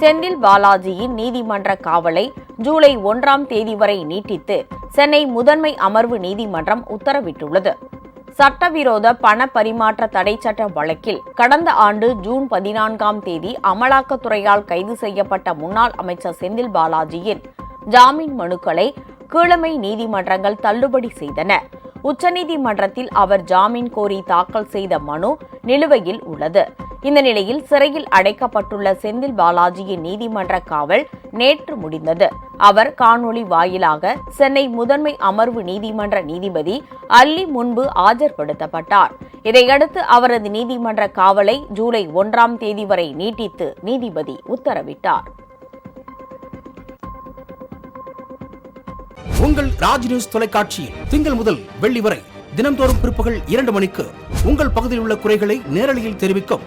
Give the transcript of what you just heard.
செந்தில் பாலாஜியின் நீதிமன்ற காவலை ஜூலை ஒன்றாம் தேதி வரை நீட்டித்து சென்னை முதன்மை அமர்வு நீதிமன்றம் உத்தரவிட்டுள்ளது. சட்டவிரோத பண பரிமாற்ற தடை சட்ட வழக்கில் கடந்த ஆண்டு ஜூன் பதினான்காம் தேதி அமலாக்கத்துறையால் கைது செய்யப்பட்ட முன்னாள் அமைச்சர் செந்தில் பாலாஜியின் ஜாமீன் மனுக்களை கீழமை நீதிமன்றங்கள் தள்ளுபடி செய்தன. உச்சநீதிமன்றத்தில் அவர் ஜாமீன் கோரி தாக்கல் செய்த மனு நிலுவையில் உள்ளது. இந்த நிலையில் சிறையில் அடைக்கப்பட்டுள்ள செந்தில் பாலாஜியின் நீதிமன்ற காவல் நேற்று முடிந்தது. அவர் காணொளி வாயிலாக சென்னை முதன்மை அமர்வு நீதிமன்ற நீதிபதி அல்லி முன்பு ஆஜர்படுத்தப்பட்டார். இதையடுத்து அவரது நீதிமன்ற காவலை ஜூலை ஒன்றாம் தேதி வரை நீட்டித்து நீதிபதி உத்தரவிட்டார். உங்கள் ராஜ் நியூஸ் தொலைக்காட்சியில் திங்கள் முதல் வெள்ளி வரை தினம்தோறும் பிற்பகல் இரண்டு மணிக்கு உங்கள் பகுதியில் உள்ள குறைகளை நேரலையில் தெரிவிக்கும்